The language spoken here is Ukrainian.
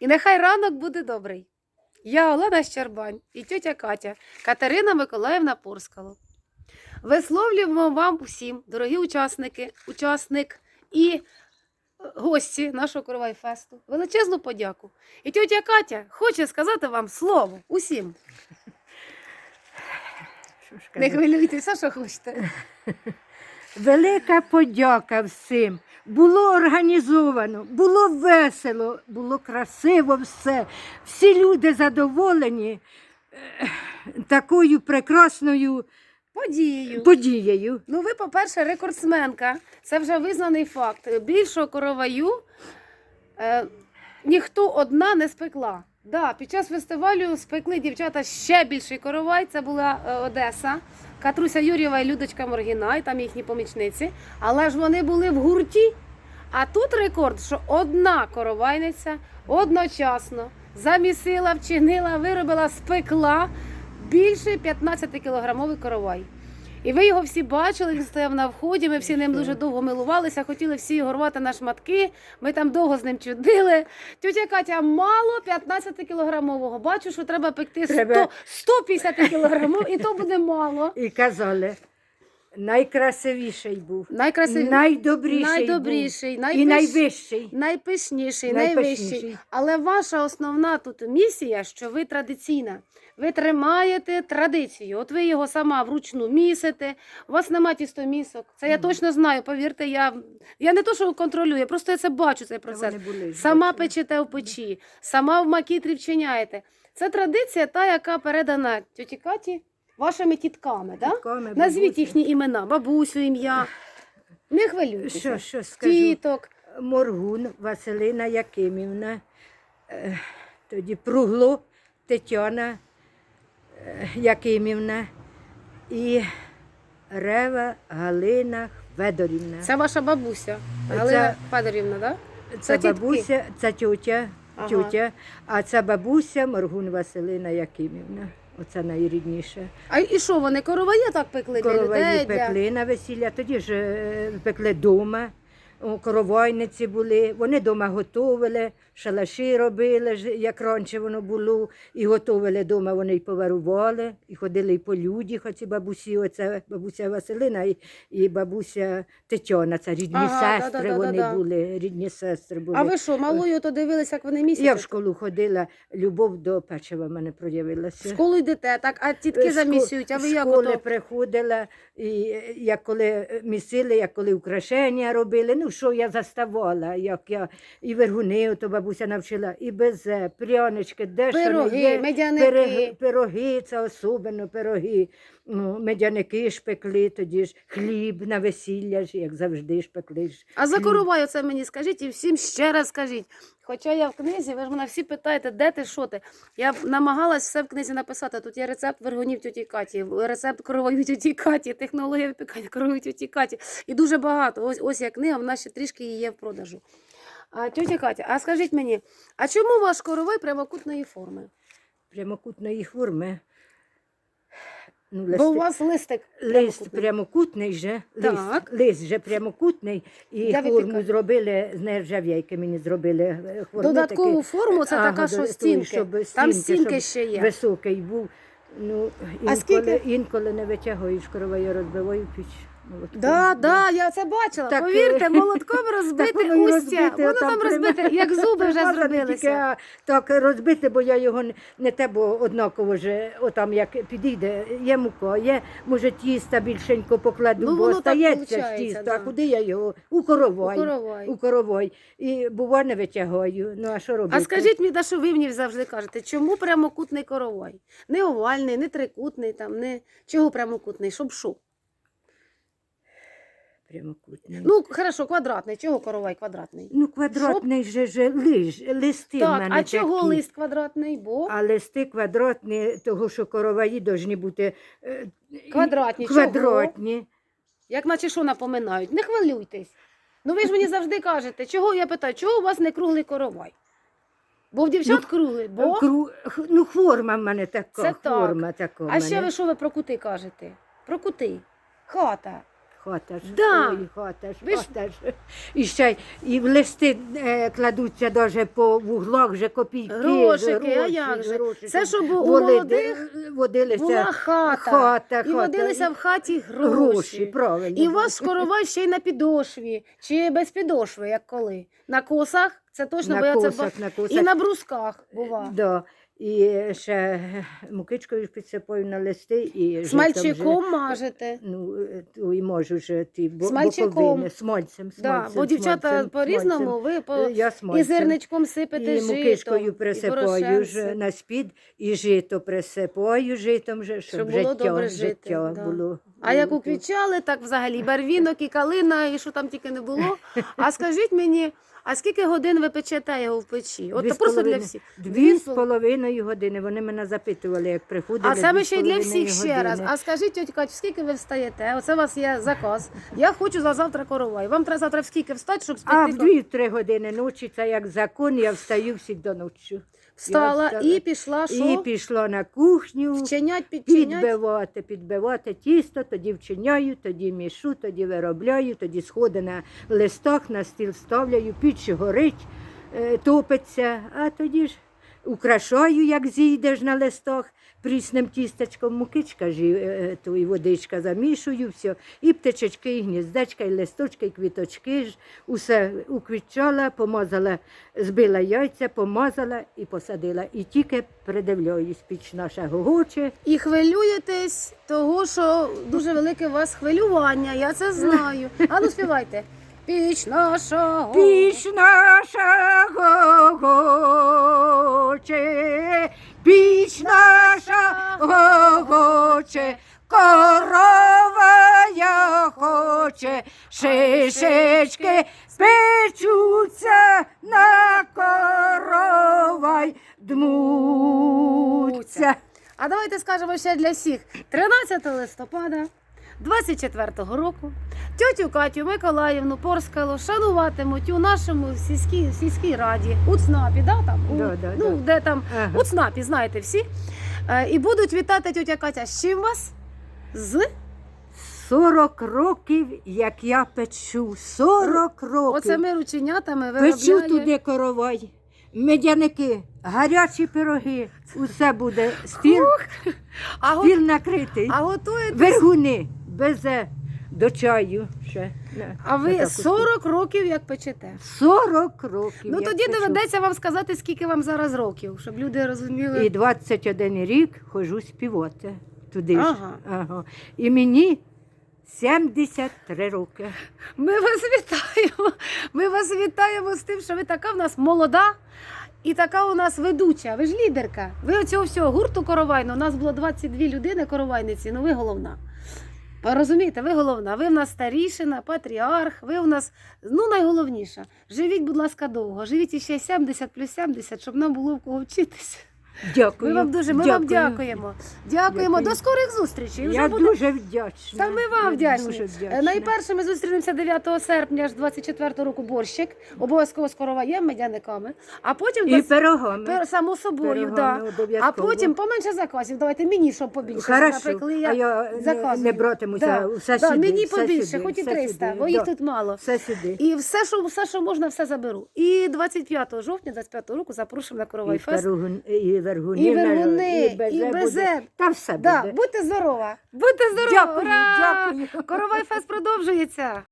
І нехай ранок буде добрий. Я Олена Щербань і тьотя Катя Катерина Миколаївна Порскало. Висловлюємо вам усім, дорогі учасники, учасник і е, гості нашого Коровайфесту, величезну подяку. І тьотя Катя хоче сказати вам слово усім. Не хвилюйтеся, що хочете. Велика подяка всім. Було організовано, було весело, було красиво все. Всі люди задоволені е, такою прекрасною Подією. подією. Ну, ви, по-перше, рекордсменка. Це вже визнаний факт. Більшого короваю е, ніхто одна не спекла. Да, під час фестивалю спекли дівчата ще більший коровай. Це була е, Одеса, Катруся Юрєва і Людочка Моргіна, і там їхні помічниці. Але ж вони були в гурті. А тут рекорд, що одна коровайниця одночасно замісила, вчинила, виробила, спекла більше 15-кілограмовий коровай. І ви його всі бачили, він стояв на вході. Ми всі ним дуже довго милувалися, хотіли всі його рвати на шматки. Ми там довго з ним чудили. Тютя Катя, мало 15 кілограмового. Бачу, що треба пекти 100, Треба. 150 кілограмів, і то буде мало. І казали, найкрасивіший був, Найкрасивіший, найдобріший, найдобріший, був, і найвищий. найпишніший, Найпишніший. найвищий. Але ваша основна тут місія, що ви традиційна. Ви тримаєте традицію. От ви його сама вручну місите. У вас нема тістомісок. Це я точно знаю. Повірте, я, я не то, що контролюю, просто я це бачу цей процес. були, Сама печете в печі, сама в макітрі вчиняєте. Це традиція, та, яка передана тьоті Каті вашими тітками. Да? Дітками, Назвіть бабусі. їхні імена, бабусю, ім'я. Не хвилюйтеся. Що, що скажу? Тіток. Моргун Василина Якимівна, е, тоді Пругло Тетяна е, Якимівна і Рева Галина Федорівна. Це ваша бабуся, Галина Федорівна, да? Це це бабуся, це Ага. тьотя, а це бабуся Моргун Василина Якимівна. Оце найрідніше. А і що вони короває так пекли для Короваї людей? Для... пекли на весілля, тоді ж е, пекли вдома. Коровайниці були, вони вдома готували, шалаші робили, як раніше воно було, і готували вдома, вони й поварували, і ходили й по люді, хоч і бабусі, оце бабуся Василина і, і бабуся Тетяна, це рідні Ага, сестри да-да-да-да-да. вони були, рідні сестри були. А ви що, малою то дивилися, як вони місяці? Я в школу ходила, любов до печива в мене В проявилася. школу йдете, так, а тітки замісюють, а ви як ото? приходила, і як коли місили, як коли украшення робили. Ну, що я заставала, як я і вергуни, то бабуся навчила, і безе, прянички, де ж Пироги, є. медяники. Пироги, пироги, це особливо пироги. Ну, медяники ж пекли, тоді ж хліб на весілля, ж, як завжди ж пекли. Ж. А за короваю це мені скажіть і всім ще раз скажіть. Хоча я в книзі, ви ж мене всі питаєте, де ти, що ти. Я намагалась все в книзі написати. Тут є рецепт вергунів тюті Каті, рецепт кровою тюті Каті, технологія випікання кровою тюті Каті. І дуже багато. Ось ось я книга, вона ще трішки її є в продажу. А Тетя Катя, а скажіть мені, а чому ваш коровий прямокутної форми? Прямокутної форми. Ну, Бо у вас листик Лист прямокутний. же, Так. лист, лист же прямокутний, і Я форму випікання. зробили з нержавійки, мені зробили форму. Додаткову такі. форму це Ага, така, що до- стінки. щоб Там стінки, стінки щоб ще є. Високий був. Ну, А інколи, скільки? інколи не витягуєш кровою, розбиваю піч. Молотком. Да, да, я це бачила. Так, Повірте, е, молотком розбите воно і устя. розбите, Воно отам там розбите, як зуби вже тільки, зробилися. а, так розбити, бо я його не, не те, бо однаково ж, отам як підійде, є мука, є, може, тіста більшенько покладу, Ну, бо воно так остається ж получається, тісто, да. а куди я його? У коровай. У коровай. У коровай. І бува не витягаю. Ну, а що робити? А скажіть мені, да, що ви мені завжди кажете, чому прямокутний коровай? Не овальний, не трикутний, там, не чого прямокутний, щоб що? Прямокутний. Ну, хорошо, квадратний. Чого коровай квадратний? Ну, квадратний же, же лиш, листи в так, мене а чого такі. лист квадратний? Бо А листи квадратні, того, що короваї повинні бути е, Квадратні. квадратні. як наче що напоминають. Не хвилюйтесь. Ну ви ж мені завжди кажете, чого я питаю, чого у вас не круглий коровай? Бо в дівчат Ну, круглий, бо. Кру- х- Ну, форма в мене така. Це так. форма така. в А ще ви що ви про кути кажете? Про кути. Хата. Хата ж, Да. ой, хата ж, Ви ж- хата ж. І ще й- і в листи е, кладуться даже по вуглах вже копійки. Грошики, а як же? Це щоб у молодих водилися Була хата. хата, і хата. водилися в хаті гроші. гроші, правильно. І у вас коровай ще й на підошві, чи без підошви, як коли. На косах, це точно, бо на я це косах, на косах. І на брусках бува. Да. І ще мукичкою підсипаю на листи і Смальчиком вже, мажете. Ну, е, то і можу вже ті бо- Смальчиком. боковини, смольцем, Да, бо дівчата по-різному, ви по... я Я і зерничком сипете І житом. мукичкою і присипаю порошенцем. ж на спід, і жито присипаю житом, же, щоб, Щоб було життя, добре жити, життя да. було. А як уквічали, так взагалі барвінок і калина, і що там тільки не було. А скажіть мені, а скільки годин ви печете його в печі? От Дві з просто для половиною- всіх. Дві з половиною години. Вони мене запитували, як приходили. А з ще й для половиною всіх ще раз. години. А скажіть, Катю, скільки ви встаєте? Оце у вас є заказ. Я хочу за завтра коровай. Вам треба завтра в скільки встати, щоб А спекти в 2-3 години ночі, це як закон, я встаю всі ночі. Встала і пішла, І пішла на кухню, Вчинять, підчинять. підбивати, підбивати тісто, тоді вчиняю, тоді мішу, тоді виробляю, тоді сходи на листах, на стіл ставляю, піч горить, е, топиться, а тоді ж украшаю, як зійдеш на листах, прісним тістечком мукичка ж, і, е, ту і водичка замішую, все, і птичечки, і гніздечка, і листочки, і квіточки ж, усе уквітчала, помазала, збила яйця, помазала і посадила. І тільки придивляюсь, піч наша гогоче. І хвилюєтесь того, що дуже велике у вас хвилювання, я це знаю. А ну співайте. Піч наша. Піч наша гогоче, піч наша гогоче, корова я хоче, шишечки спечуться на коровай дмуться. А давайте скажемо ще для всіх. 13 листопада 24-го року тьотю Катю Миколаївну Порскало шануватимуть у нашому сільській, сільській раді, у ЦНАПі, да, там? У, Да, да, ну, да. де там, Ага. у ЦНАПі, знаєте всі. Е, і будуть вітати тьотя Катя з чим вас? З 40 років, як я печу, 40 років. оце ми рученятами Печу туди коровай, медяники, гарячі пироги, усе буде. Стіл, стіл накритий, а готуєте? вергуни, безе до чаю ще. А ви таку 40 років як печете? 40 років. Ну як тоді печу. доведеться вам сказати, скільки вам зараз років, щоб люди розуміли. І 21 рік хожу співати туди ж. Ага. Ага. І мені 73 роки. Ми вас вітаємо. Ми вас вітаємо з тим, що ви така в нас молода і така у нас ведуча. Ви ж лідерка. Ви оцього всього гурту коровайну. У нас було 22 людини коровайниці, ну ви головна. Розумієте, ви головна. Ви в нас старішина, патріарх, ви у нас ну найголовніша. Живіть, будь ласка, довго. Живіть іще 70 плюс 70, щоб нам було в кого вчитися. Дякую. Ми вам дуже ми вам дякуємо. Дякуємо. Дякую. До скорих зустрічей. Вже Я буде- дуже вдячна. Та ми вам вдячні. Дуже Е, вдячна. Найперше ми зустрінемося 9 серпня ж 24 року борщик, обов'язково з короваєм, медяниками, а потім І пирогами. пер- само собою, Пирогами да. а потім поменше заказів. Давайте мені щоб побільше Хорошо, напекли. а Я я не, заказую. не братимуся, Да. все да, сюди. мені все побільше, сюди, хоч і все 300, сюди, бо їх да. тут мало. Все сюди. І все, що все, що можна, все заберу. І 25 жовтня, 25 року запрошуємо на коровай І, фест. перугун, і вергуни, І вергуни, і безе, і буде. безе. Та все Да, буде. будьте здорова! Будьте здорова! Дякую, Ура! дякую. Коровай фест продовжується.